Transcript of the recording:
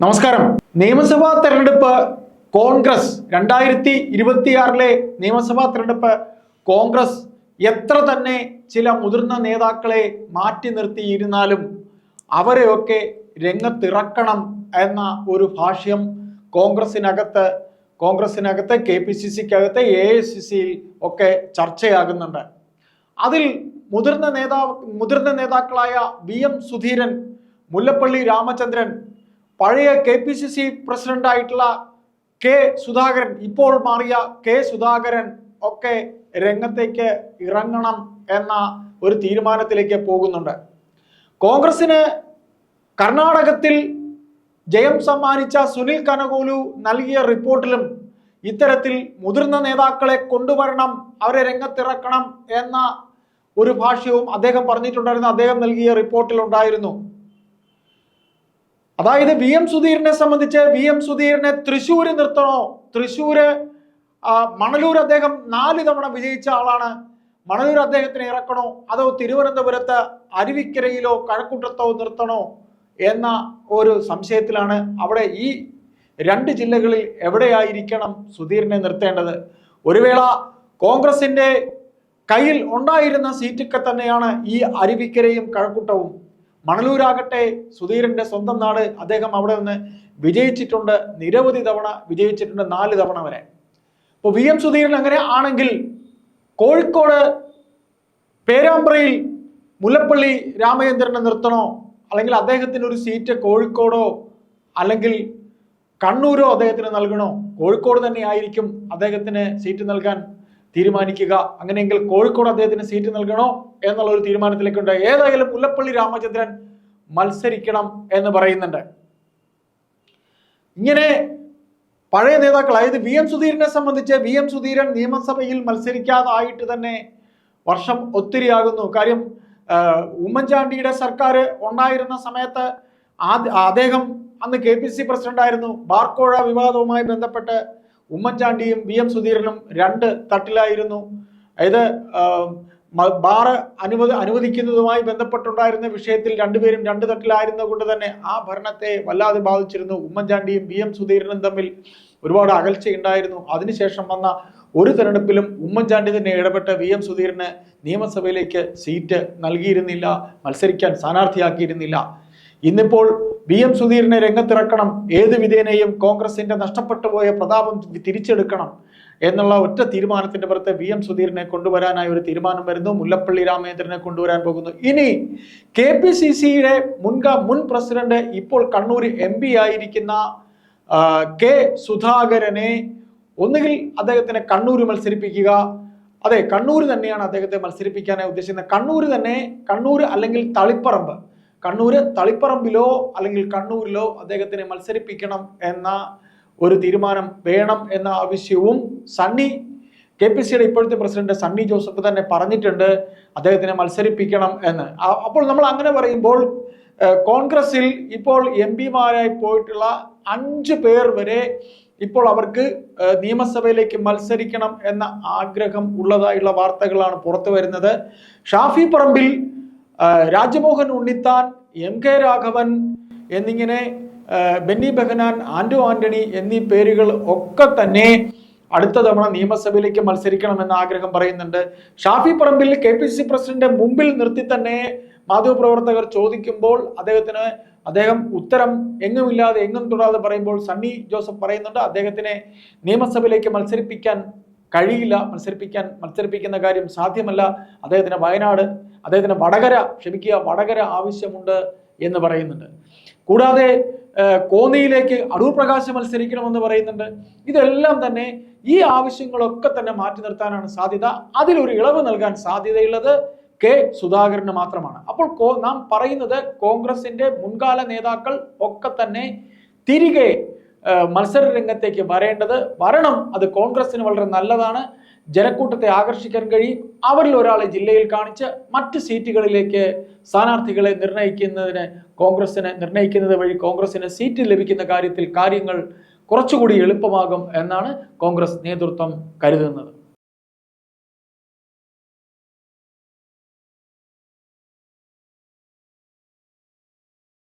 നമസ്കാരം. നിയമസഭാ തെരഞ്ഞെടുപ്പ് കോൺഗ്രസ് രണ്ടായിരത്തി ഇരുപത്തിയാറിലെ നിയമസഭാ തെരഞ്ഞെടുപ്പ് കോൺഗ്രസ് എത്ര തന്നെ ചില മുതിർന്ന നേതാക്കളെ മാറ്റി നിർത്തിയിരുന്നാലും അവരെയൊക്കെ രംഗത്തിറക്കണം എന്ന ഒരു ഭാഷ്യം കോൺഗ്രസിനകത്ത് കോൺഗ്രസിനകത്ത് കെ പി സി സിക്കകത്ത് എ ഐ സി സിയിൽ ഒക്കെ ചർച്ചയാകുന്നുണ്ട്. അതിൽ മുതിർന്ന നേതാവ് മുതിർന്ന നേതാക്കളായ വി എം സുധീരൻ മുല്ലപ്പള്ളി രാമചന്ദ്രൻ പഴയ K P C C president ആയിട്ടുള്ള കെ സുധാകരൻ ഇപ്പോൾ മാറിയ കെ സുധാകരൻ ഒക്കെ രംഗത്തേക്ക് ഇറങ്ങണം എന്ന ഒരു തീരുമാനത്തിലേക്ക് പോകുന്നുണ്ട്. കോൺഗ്രസിന് കർണാടകത്തിൽ ജയം സമ്മാനിച്ച സുനിൽ കനകോലു നൽകിയ റിപ്പോർട്ടിലും ഇത്തരത്തിൽ മുതിർന്ന നേതാക്കളെ കൊണ്ടുവരണം അവരെ രംഗത്തിറക്കണം എന്ന ഒരു ഭാഷ്യവും അദ്ദേഹം പറഞ്ഞിട്ടുണ്ടായിരുന്നു. അദ്ദേഹം നൽകിയ റിപ്പോർട്ടിൽ ഉണ്ടായിരുന്നു അതായത് വി എം സുധീരനെ സംബന്ധിച്ച് വി എം സുധീരനെ തൃശ്ശൂര് നിർത്തണോ? തൃശ്ശൂര് മണലൂർ അദ്ദേഹം നാല് തവണ വിജയിച്ച ആളാണ്. മണലൂർ അദ്ദേഹത്തിന് ഇറക്കണോ? അതോ തിരുവനന്തപുരത്ത് അരുവിക്കരയിലോ കഴക്കൂട്ടത്തോ നിർത്തണോ? എന്ന ഒരു സംശയത്തിലാണ് അവിടെ ഈ രണ്ട് ജില്ലകളിൽ എവിടെയായിരിക്കണം സുധീരനെ നിർത്തേണ്ടത്? ഒരു വേള കോൺഗ്രസിന്റെ കയ്യിൽ ഉണ്ടായിരുന്ന സീറ്റൊക്കെ തന്നെയാണ് ഈ അരുവിക്കരയും കഴക്കൂട്ടവും. മണലൂരാകട്ടെ സുധീരന്റെ സ്വന്തം നാട് അദ്ദേഹം അവിടെ നിന്ന് വിജയിച്ചിട്ടുണ്ട് നിരവധി തവണ വിജയിച്ചിട്ടുണ്ട് നാല് തവണ വരെ. ഇപ്പോൾ വി എം സുധീരൻ അങ്ങനെ ആണെങ്കിൽ കോഴിക്കോട് പേരാമ്പ്രയിൽ മുല്ലപ്പള്ളി രാമചന്ദ്രനെ നിർത്തണോ? അല്ലെങ്കിൽ അദ്ദേഹത്തിന് ഒരു സീറ്റ് കോഴിക്കോടോ അല്ലെങ്കിൽ കണ്ണൂരോ അദ്ദേഹത്തിന് നൽകണോ? കോഴിക്കോട് തന്നെ ആയിരിക്കും അദ്ദേഹത്തിന് സീറ്റ് നൽകാൻ തീരുമാനിക്കുക. അങ്ങനെയെങ്കിൽ കോഴിക്കോട് അദ്ദേഹത്തിന് സീറ്റ് നൽകണോ എന്നുള്ള ഒരു തീരുമാനത്തിലേക്കുണ്ട്. ഏതായാലും മുല്ലപ്പള്ളി രാമചന്ദ്രൻ മത്സരിക്കണം എന്ന് പറയുന്നുണ്ട്. ഇങ്ങനെ പഴയ നേതാക്കൾ അതായത് വി എം സുധീരനെ സംബന്ധിച്ച് വി എം സുധീരൻ നിയമസഭയിൽ മത്സരിക്കാതായിട്ട് തന്നെ വർഷം ഒത്തിരി ആകുന്നു കാര്യം ഉമ്മൻചാണ്ടിയുടെ സർക്കാർ ഉണ്ടായിരുന്ന സമയത്ത് അദ്ദേഹം അന്ന് കെ പി സി പ്രസിഡന്റ് ആയിരുന്നു ബാർക്കോഴ വിവാദവുമായി ബന്ധപ്പെട്ട് ഉമ്മൻചാണ്ടിയും വി എം സുധീരനും രണ്ട് തട്ടിലായിരുന്നു. അതായത് ബാറ് അനുവദ അനുവദിക്കുന്നതുമായി ബന്ധപ്പെട്ടുണ്ടായിരുന്ന വിഷയത്തിൽ രണ്ടുപേരും രണ്ട് തട്ടിലായിരുന്നു കൊണ്ട് തന്നെ ആ ഭരണത്തെ വല്ലാതെ ബാധിച്ചിരുന്നു. ഉമ്മൻചാണ്ടിയും വി എം സുധീരനും തമ്മിൽ ഒരുപാട് അകൽച്ചയുണ്ടായിരുന്നു. അതിനുശേഷം വന്ന ഒരു തെരഞ്ഞെടുപ്പിലും ഉമ്മൻചാണ്ടി തന്നെ ഇടപെട്ട് വി എം സുധീരന് നിയമസഭയിലേക്ക് സീറ്റ് നൽകിയിരുന്നില്ല മത്സരിക്കാൻ സ്ഥാനാർത്ഥിയാക്കിയിരുന്നില്ല. ഇന്നിപ്പോൾ വി എം സുധീരനെ രംഗത്തിറക്കണം ഏത് വിധേനയും കോൺഗ്രസിന്റെ നഷ്ടപ്പെട്ടു പോയ പ്രതാപം തിരിച്ചെടുക്കണം എന്നുള്ള ഒറ്റ തീരുമാനത്തിന്റെ പുറത്ത് വി എം സുധീരനെ കൊണ്ടുവരാനായി ഒരു തീരുമാനം വരുന്നു. മുല്ലപ്പള്ളി രാമചന്ദ്രനെ കൊണ്ടുവരാൻ പോകുന്നു. ഇനി കെ പി സി സിയുടെ മുൻക മുൻ പ്രസിഡന്റ് ഇപ്പോൾ കണ്ണൂർ എം പി ആയിരിക്കുന്ന കെ സുധാകരനെ ഒന്നുകിൽ അദ്ദേഹത്തിനെ കണ്ണൂർ മത്സരിപ്പിക്കുക. അതെ കണ്ണൂർ തന്നെയാണ് അദ്ദേഹത്തെ മത്സരിപ്പിക്കാനായി ഉദ്ദേശിക്കുന്നത്. കണ്ണൂർ തന്നെ കണ്ണൂർ അല്ലെങ്കിൽ തളിപ്പറമ്പ് കണ്ണൂര് തളിപ്പറമ്പിലോ അല്ലെങ്കിൽ കണ്ണൂരിലോ അദ്ദേഹത്തിനെ മത്സരിപ്പിക്കണം എന്ന ഒരു തീരുമാനം വേണം എന്ന ആവശ്യവും സണ്ണി കെ പി സിയുടെ ഇപ്പോഴത്തെ പ്രസിഡന്റ് സണ്ണി ജോസഫ് തന്നെ പറഞ്ഞിട്ടുണ്ട് അദ്ദേഹത്തിനെ മത്സരിപ്പിക്കണം എന്ന്. അപ്പോൾ നമ്മൾ അങ്ങനെ പറയുമ്പോൾ കോൺഗ്രസിൽ ഇപ്പോൾ എം പിമാരായി പോയിട്ടുള്ള അഞ്ച് പേർ വരെ ഇപ്പോൾ അവർക്ക് നിയമസഭയിലേക്ക് മത്സരിക്കണം എന്ന ആഗ്രഹം ഉള്ളതായുള്ള വാർത്തകളാണ് പുറത്തു വരുന്നത്. ഷാഫി പറമ്പിൽ രാജ്മോഹൻ ഉണ്ണിത്താൻ എം കെ രാഘവൻ എന്നിങ്ങനെ ബെന്നി ബെഹനാൻ ആൻഡു ആന്റണി എന്നീ പേരുകൾ ഒക്കെ തന്നെ അടുത്ത തവണ നിയമസഭയിലേക്ക് മത്സരിക്കണമെന്ന ആഗ്രഹം പറയുന്നുണ്ട്. Shafi Parambil K P C president മുമ്പിൽ നിർത്തി തന്നെ മാധ്യമപ്രവർത്തകർ ചോദിക്കുമ്പോൾ അദ്ദേഹത്തിന് അദ്ദേഹം ഉത്തരം എങ്ങുമില്ലാതെ എങ്ങും തൊടാതെ പറയുമ്പോൾ സണ്ണി ജോസഫ് പറയുന്നുണ്ട്. അദ്ദേഹത്തിനെ നിയമസഭയിലേക്ക് മത്സരിപ്പിക്കാൻ കഴിയില്ല. മത്സരിപ്പിക്കാൻ മത്സരിപ്പിക്കുന്ന കാര്യം സാധ്യമല്ല. അദ്ദേഹത്തിന് വയനാട് അദ്ദേഹത്തിന് വടകര ക്ഷമിക്കുക വടകര ആവശ്യമുണ്ട് എന്ന് പറയുന്നുണ്ട്. കൂടാതെ കോന്നിയിലേക്ക് അടൂർ പ്രകാശ് മത്സരിക്കണമെന്ന് പറയുന്നുണ്ട്. ഇതെല്ലാം തന്നെ ഈ ആവശ്യങ്ങളൊക്കെ തന്നെ മാറ്റി നിർത്താനാണ് സാധ്യത. അതിലൊരു ഇളവ് നൽകാൻ സാധ്യതയുള്ളത് കെ സുധാകരന് മാത്രമാണ്. അപ്പോൾ കോ- നാം പറയുന്നത് കോൺഗ്രസിന്റെ മുൻകാല നേതാക്കൾ ഒക്കെ തന്നെ തിരികെ മത്സര രംഗത്തേക്ക് വരേണ്ടത് വരണം. അത് കോൺഗ്രസിന് വളരെ നല്ലതാണ്. ജനക്കൂട്ടത്തെ ആകർഷിക്കാൻ കഴിയും. അവരിൽ ഒരാളെ ജില്ലയിൽ കാണിച്ച് മറ്റ് സീറ്റുകളിലേക്ക് സ്ഥാനാർത്ഥികളെ നിർണയിക്കുന്നതിന് കോൺഗ്രസിന് നിർണയിക്കുന്നത് വഴി കോൺഗ്രസിന് സീറ്റ് ലഭിക്കുന്ന കാര്യത്തിൽ കാര്യങ്ങൾ കുറച്ചുകൂടി എളുപ്പമാകും എന്നാണ് കോൺഗ്രസ് നേതൃത്വം കരുതുന്നത്.